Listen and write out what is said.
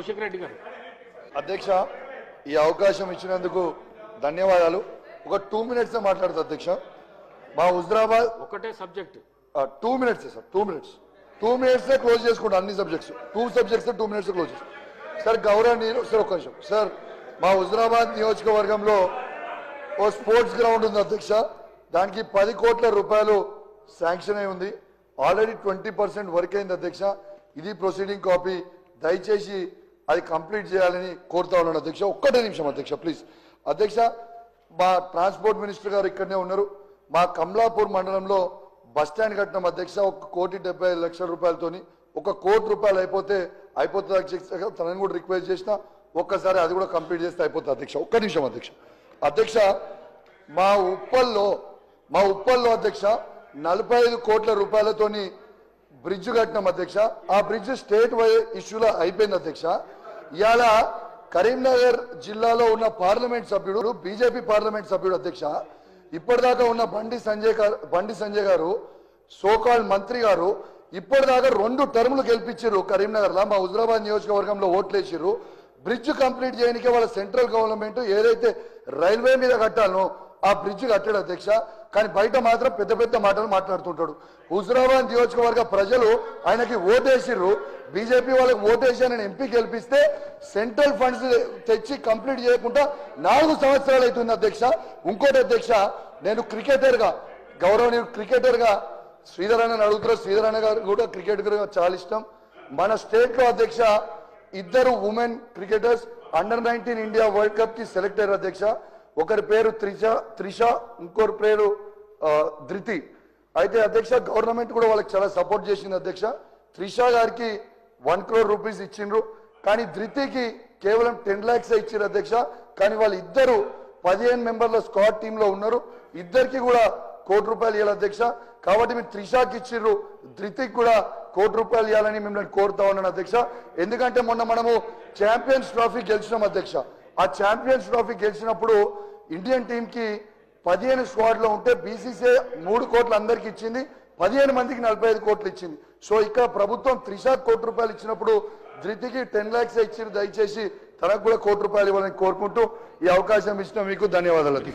కౌశిక్ రెడ్డి గారు. అధ్యక్ష ఈ అవకాశం ఇచ్చినందుకు ధన్యవాదాలు. ఒక టూ మినిట్స్ మాట్లాడుతా అధ్యక్ష? మా హుజరాబాద్ ఒకటే subject. Two minutes sir two minutes. Two minutes close చేసుకుంటాం అన్ని subjects. Two subjects two minutes close చేసుకుంటాం సార్ గౌరవనీయులు సార్ ఒక్క నిమిషం. సార్ మా హుజరాబాద్ నియోజకవర్గంలో ఓ స్పోర్ట్స్ గ్రౌండ్ ఉంది అధ్యక్ష. దానికి పది కోట్ల రూపాయలు శాంక్షన్ అయి ఉంది. ఆల్రెడీ ట్వంటీ పర్సెంట్ వర్క్ అయింది అధ్యక్ష. ఇది ప్రొసీడింగ్ కాపీ. దయచేసి అది కంప్లీట్ చేయాలని కోరుతా ఉన్నాను అధ్యక్ష. ఒక్కటే నిమిషం అధ్యక్ష ప్లీజ్. అధ్యక్ష మా ట్రాన్స్పోర్ట్ మినిస్టర్ గారు ఇక్కడనే ఉన్నారు. మా కమలాపూర్ మండలంలో బస్ స్టాండ్ కట్టిన అధ్యక్ష. ఒక కోటి డెబ్బై లక్షల రూపాయలతోని ఒక కోటి రూపాయలు అయిపోతే అయిపోతుంది అధ్యక్ష. తనని కూడా రిక్వెస్ట్ చేసిన ఒక్కసారి అది కూడా కంప్లీట్ చేస్తే అయిపోతుంది అధ్యక్ష. ఒక్క నిమిషం అధ్యక్ష. అధ్యక్ష మా ఉప్పల్లో మా ఉప్పల్లో అధ్యక్ష నలభై ఐదు కోట్ల రూపాయలతోని బ్రిడ్జ్ కట్టినాం అధ్యక్ష. ఆ బ్రిడ్జ్ స్టేట్ వై ఇష్యూలో అయిపోయింది అధ్యక్ష. ఇవాళ కరీంనగర్ జిల్లాలో ఉన్న పార్లమెంట్ సభ్యుడు బీజేపీ పార్లమెంట్ సభ్యుడు అధ్యక్ష ఇప్పటిదాకా ఉన్న బండి సంజయ్ గారు బండి సంజయ్ గారు సోకాల్ మంత్రి గారు ఇప్పటిదాకా రెండు టర్ములు గెలిపించారు కరీంనగర్లో మా హుజరాబాద్ నియోజకవర్గంలో ఓట్లేసిర్రు. బ్రిడ్జ్ కంప్లీట్ చేయడానికి వాళ్ళ సెంట్రల్ గవర్నమెంట్ ఏదైతే రైల్వే మీద కట్టాలనో ఆ బ్రిడ్జ్ కట్టాడు అధ్యక్ష. కానీ బయట మాత్రం పెద్ద పెద్ద మాటలు మాట్లాడుతుంటాడు. హుజరాబాద్ నియోజకవర్గ ప్రజలు ఆయనకి ఓటేసిర్రు. బీజేపీ వాళ్ళకి ఓటేసి ఆయన ఎంపీ గెలిపిస్తే సెంట్రల్ ఫండ్స్ తెచ్చి కంప్లీట్ చేయకుండా నాలుగు సంవత్సరాలు అవుతుంది అధ్యక్ష. ఇంకోటి అధ్యక్ష నేను క్రికెటర్గా గౌరవనీయుడు క్రికెటర్గా క్రికెటర్గా శ్రీధర్ అన్న అడుగుతారు శ్రీధర్ అన్న గారు కూడా క్రికెటర్గా చాలా ఇష్టం. మన స్టేట్లో అధ్యక్ష ఇద్దరు women cricketers under nineteen India world కప్కి select అయ్యారు అధ్యక్ష. ఒకరి పేరు త్రిష త్రిష ఇంకొకరి పేరు ధృతి. అయితే అధ్యక్ష గవర్నమెంట్ కూడా వాళ్ళకి చాలా సపోర్ట్ చేసింది అధ్యక్ష. త్రిష గారికి వన్ క్రోర్ రూపీస్ ఇచ్చిండ్రు. కానీ ధృతికి కేవలం టెన్ ల్యాక్స్ ఇచ్చారు అధ్యక్ష. కానీ వాళ్ళు ఇద్దరు పదిహేను మెంబర్ల స్క్వాడ్ టీమ్లో ఉన్నారు. ఇద్దరికి కూడా కోటి రూపాయలు ఇవ్వాలి అధ్యక్ష. కాబట్టి మీరు త్రిషాకి ఇచ్చిర్రు ధృతికి కూడా కోటి రూపాయలు ఇవ్వాలని మిమ్మల్ని కోరుతా ఉన్నాను అధ్యక్ష. ఎందుకంటే మొన్న మనము ఛాంపియన్స్ ట్రోఫీ గెలిచినాం అధ్యక్ష. ఆ ఛాంపియన్స్ ట్రోఫీ గెలిచినప్పుడు ఇండియన్ టీంకి పదిహేను స్క్వాడ్లో ఉంటే బీసీసీ మూడు కోట్లు అందరికి ఇచ్చింది పదిహేను మందికి నలభై ఐదు కోట్లు ఇచ్చింది. సో ఇక్కడ ప్రభుత్వం త్రిషా కోటి రూపాయలు ఇచ్చినప్పుడు ధృతికి టెన్ లాక్స్ ఇచ్చింది దయచేసి తనకు కూడా కోటి రూపాయలు ఇవ్వాలని కోరుకుంటూ ఈ అవకాశం ఇచ్చిన మీకు ధన్యవాదాలు అధ్యక్ష